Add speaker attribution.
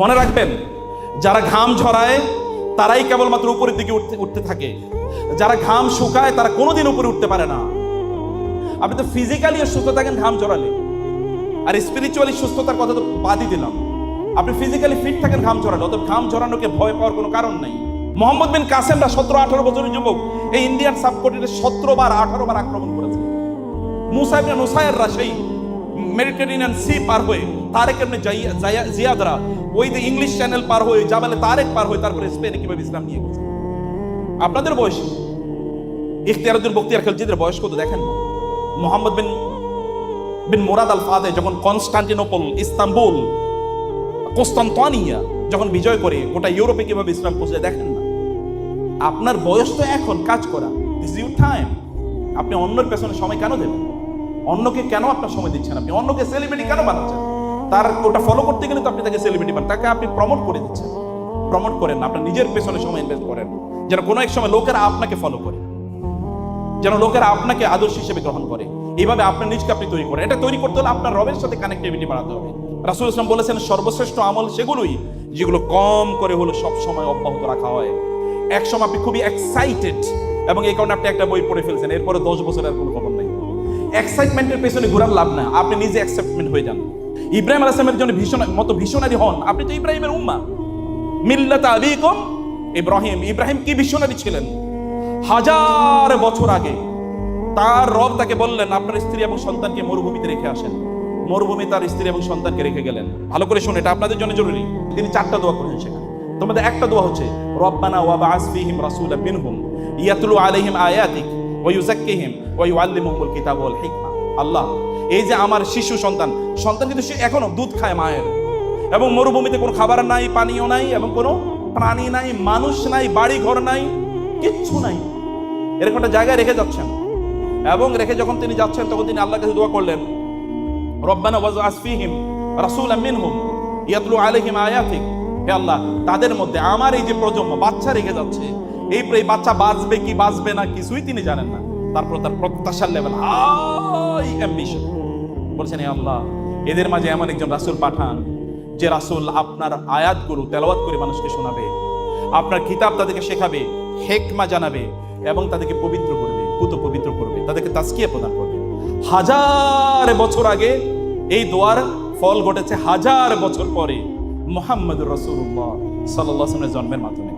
Speaker 1: মনে রাখবেন, যারা ঘাম ঝরায়, তারাই কেবলমাত্র উপরের দিকে উঠতে উঠতে থাকে। যারা ঘাম শুকায়, তারা কোনোদিন উপরে উঠতে পারে না। আপনি তো ফিজিক্যালি সুস্থ থাকেন, ঘাম ঝরালে। আর স্পিরিচুয়ালি সুস্থতার কথা তো বাদই দিলাম। আপনি ফিজিক্যালি ফিট থাকেন, ঘাম ঝরালে। অত ঘাম ঝরানোকে ভয় পাওয়ার কোনো কারণ নাই। মোহাম্মদ বিন কাসেমরা সতেরো আঠারো বছরের যুবক, এই ইন্ডিয়ান সাবকন্টিনেন্টে সতেরো বার, আঠারো বার আক্রমণ করেছে। মুসা ইবনে সেই মেডিটেরিয়ান সি পার হয়ে তারেক এমনি জিয়াদরা ওই যে ইংলিশ চ্যানেল পার হয়ে জাবালে তারেক পার হয়ে তারপরে স্পেনে কীভাবে ইসলাম নিয়ে গেছে? আপনাদের বয়স? ইখতিয়ারুদ্দিন বক্তিয়ার খেলজিদের বয়স কত দেখেন? মোহাম্মদ বিন বিন মোরাদ আল ফাদে যখন কনস্টান্টিনোপল, ইস্তাম্বুল, কোস্তান্তনিয়া যখন বিজয় করে, গোটা ইউরোপে কীভাবে ইসলাম পৌঁছে দেখেন না? আপনার বয়স তো এখন, কাজ করা। দিস ইউর টাইম আপনি অন্যের পেছনে সময় কেন দেবেন? অন্যকে কেন আপনার সময় দিচ্ছেন? আপনি অন্যকে সেলিব্রিটি কেন বানাচ্ছেন? তার ওটা ফলো করতে গেলে তো আপনি তাকে সেলিব্রিটি বানান। তাকে আপনি প্রমোট করে দিচ্ছেন। প্রমোট করেন না, আপনার নিজের পেছনে সময় ইনভেস্ট করেন। যেন কোনো এক সময় লোকেরা আপনাকে ফলো করে। যেন লোকেরা আপনাকে আদর্শ হিসেবে গ্রহণ করে। এইভাবে আপনার নিজকে আপনি তৈরি করেন। এটা তৈরি করতে হলে আপনার রবের সাথে কানেক্টিভিটি বাড়াতে হবে। রাসুল ইসলাম বলেছেন, সর্বশ্রেষ্ঠ আমল সেগুলোই যেগুলো কম করে হলো সব সময় অব্যাহত রাখা হয়। এক সময় আপনি খুবই এক্সাইটেড এবং এই কারণে আপনি একটা বই পড়ে ফেলছেন। এরপরে দশ বছরের কোনো খবর নেই। এক্সাইটমেন্টের পেছনে ঘোরার লাভ না। আপনি নিজে এক্সাইটমেন্ট হয়ে যান। ইব্রাহিম আলাইসলামের জন্য ভীষণ মতো ভীষণারি হন। আপনি তো ইব্রাহিমের উম্মা। মিল্লাতা আবিকুম ইব্রাহিম। ইব্রাহিম কি ভীষণারি ছিলেন? হাজার বছর আগে তার রব তাকে বললেন, আপনার স্ত্রী এবং সন্তানকে মরুভূমিতে রেখে আসেন। মরুভূমি তার স্ত্রী এবং সন্তানকে রেখে গেলেন। ভালো করে শুনে এটা আপনাদের জন্য জরুরি। তিনি চারটা দোয়া করেছেন সেখানে। তোমাদের একটা দোয়া হচ্ছে, রব্বানা ওয়া বাআস ফীহিম মিনহুম ইয়াতলু আলাইহিম আয়াতিক। ওয়া ইউযাক্কিহিম ওয়া ইউআল্লিমুহুমুল কিতাব ওয়াল হিকমা আল্লাহ, এই যে আমার শিশু সন্তান সন্তান কিন্তু সে এখনও দুধ খায় মায়ের। এবং মরুভূমিতে কোনো খাবার নাই পানীয় নাই, এবং কোনো প্রাণী নাই, মানুষ নাই বাড়ি ঘর নাই, কিচ্ছু নাই। এরকম একটা জায়গায় রেখে যাচ্ছেন। এবং রেখে যখন তিনি যাচ্ছেন, তখন তিনি আল্লাহ কাছে দোয়া করলেন, রব্বানা ওয়াজ আসফিহিম রাসূল মিনহুম ইয়াতলু আলাইহিম আয়াতিক। হে আল্লাহ, তাদের মধ্যে আমার এই যে প্রজন্ম, বাচ্চা রেখে যাচ্ছে এই এই বাচ্চা বাঁচবে কি বাঁচবে না কিছুই তিনি জানেন না। তারপর তার প্রত্যাশার লেভেল হাই অ্যাম্বিশন বলছেন, হে আল্লাহ, এদের মাঝে এমন একজন রাসূল পাঠান, যে রাসূল আপনার আয়াতগুলো তেলাওয়াত করে মানুষকে শোনাবে। আপনার কিতাব তাদেরকে শেখাবে, হেকমা জানাবে এবং তাদেরকে পবিত্র করবে, পুত পবিত্র করবে, তাদেরকে তাস্কিয়া প্রদান করবে। হাজার বছর আগে এই দোয়ার ফল ঘটেছে হাজার বছর পরে মোহাম্মদ রসুল্লাহ সাল্লাহ জন্মের মাধ্যমে।